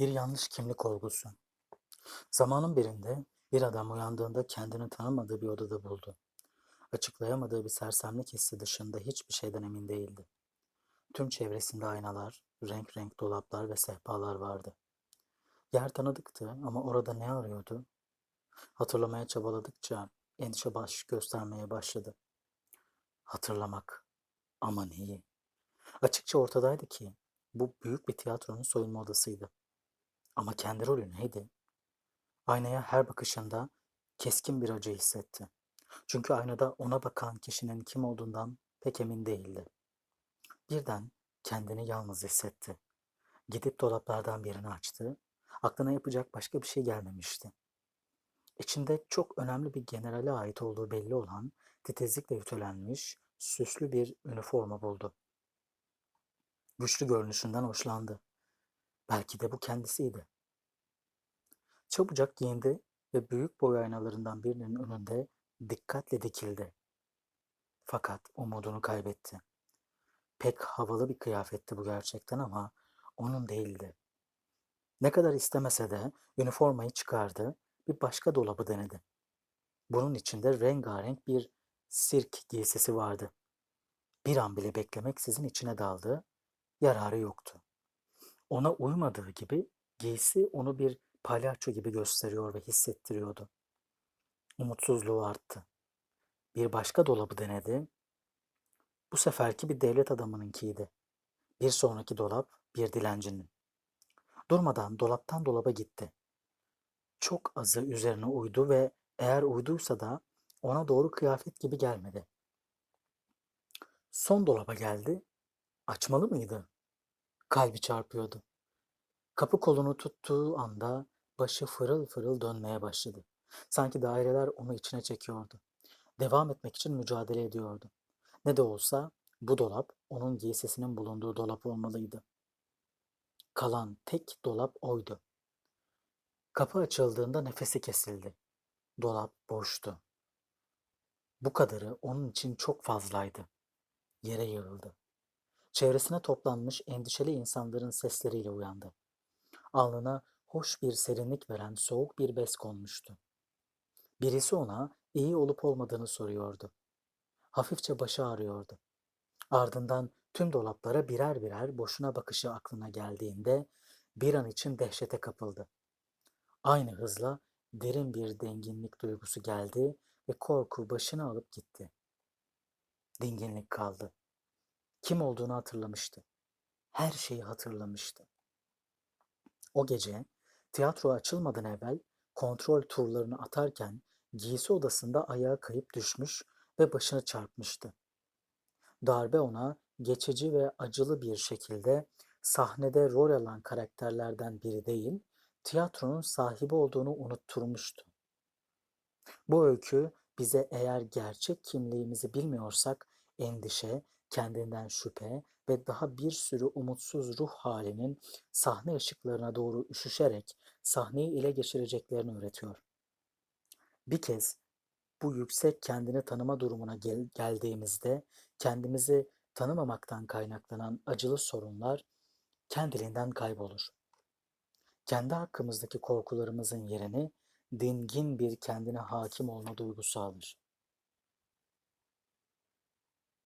Bir yanlış kimlik olgusu. Zamanın birinde bir adam uyandığında kendini tanımadığı bir odada buldu. Açıklayamadığı bir sersemlik hissi dışında hiçbir şeyden emin değildi. Tüm çevresinde aynalar, renk renk dolaplar ve sehpalar vardı. Yer tanıdıktı ama orada ne arıyordu? Hatırlamaya çabaladıkça endişe baş göstermeye başladı. Hatırlamak. Ama neyi? Açıkça ortadaydı ki bu büyük bir tiyatronun soyunma odasıydı. Ama kendi rolü neydi? Aynaya her bakışında keskin bir acı hissetti. Çünkü aynada ona bakan kişinin kim olduğundan pek emin değildi. Birden kendini yalnız hissetti. Gidip dolaplardan birini açtı. Aklına yapacak başka bir şey gelmemişti. İçinde çok önemli bir generale ait olduğu belli olan titizlikle ütülenmiş, süslü bir üniforma buldu. Güçlü görünüşünden hoşlandı. Belki de bu kendisiydi. Çabucak giyindi ve büyük boy aynalarından birinin önünde dikkatle dikildi. Fakat umudunu kaybetti. Pek havalı bir kıyafetti bu gerçekten ama onun değildi. Ne kadar istemese de üniformayı çıkardı, bir başka dolabı denedi. Bunun içinde rengarenk bir sirk giysisi vardı. Bir an bile beklemeksizin içine daldı, yararı yoktu. Ona uymadığı gibi giysi onu bir palyaço gibi gösteriyor ve hissettiriyordu. Umutsuzluğu arttı. Bir başka dolabı denedi. Bu seferki bir devlet adamınınkiydi. Bir sonraki dolap bir dilencinin. Durmadan dolaptan dolaba gitti. Çok azı üzerine uydu ve eğer uyduysa da ona doğru kıyafet gibi gelmedi. Son dolaba geldi. Açmalı mıydı? Kalbi çarpıyordu. Kapı kolunu tuttuğu anda başı fırıl fırıl dönmeye başladı. Sanki daireler onu içine çekiyordu. Devam etmek için mücadele ediyordu. Ne de olsa bu dolap onun giysisinin bulunduğu dolap olmalıydı. Kalan tek dolap oydu. Kapı açıldığında nefesi kesildi. Dolap boştu. Bu kadarı onun için çok fazlaydı. Yere yığıldı. Çevresine toplanmış endişeli insanların sesleriyle uyandı. Alnına hoş bir serinlik veren soğuk bir bez konmuştu. Birisi ona iyi olup olmadığını soruyordu. Hafifçe başı ağrıyordu. Ardından tüm dolaplara birer birer boşuna bakışı aklına geldiğinde bir an için dehşete kapıldı. Aynı hızla derin bir denginlik duygusu geldi ve korku başını alıp gitti. Dinginlik kaldı. Kim olduğunu hatırlamıştı. Her şeyi hatırlamıştı. O gece tiyatro açılmadan evvel kontrol turlarını atarken giysi odasında ayağa kayıp düşmüş ve başını çarpmıştı. Darbe ona geçici ve acılı bir şekilde sahnede rol alan karakterlerden biri değil, tiyatronun sahibi olduğunu unutturmuştu. Bu öykü bize eğer gerçek kimliğimizi bilmiyorsak endişe, kendinden şüphe ve daha bir sürü umutsuz ruh halinin sahne ışıklarına doğru üşüşerek sahneyi ele geçireceklerini öğretiyor. Bir kez bu yüksek kendini tanıma durumuna gel- geldiğimizde kendimizi tanımamaktan kaynaklanan acılı sorunlar kendiliğinden kaybolur. Kendi hakkımızdaki korkularımızın yerini dingin bir kendine hakim olma duygusu alır.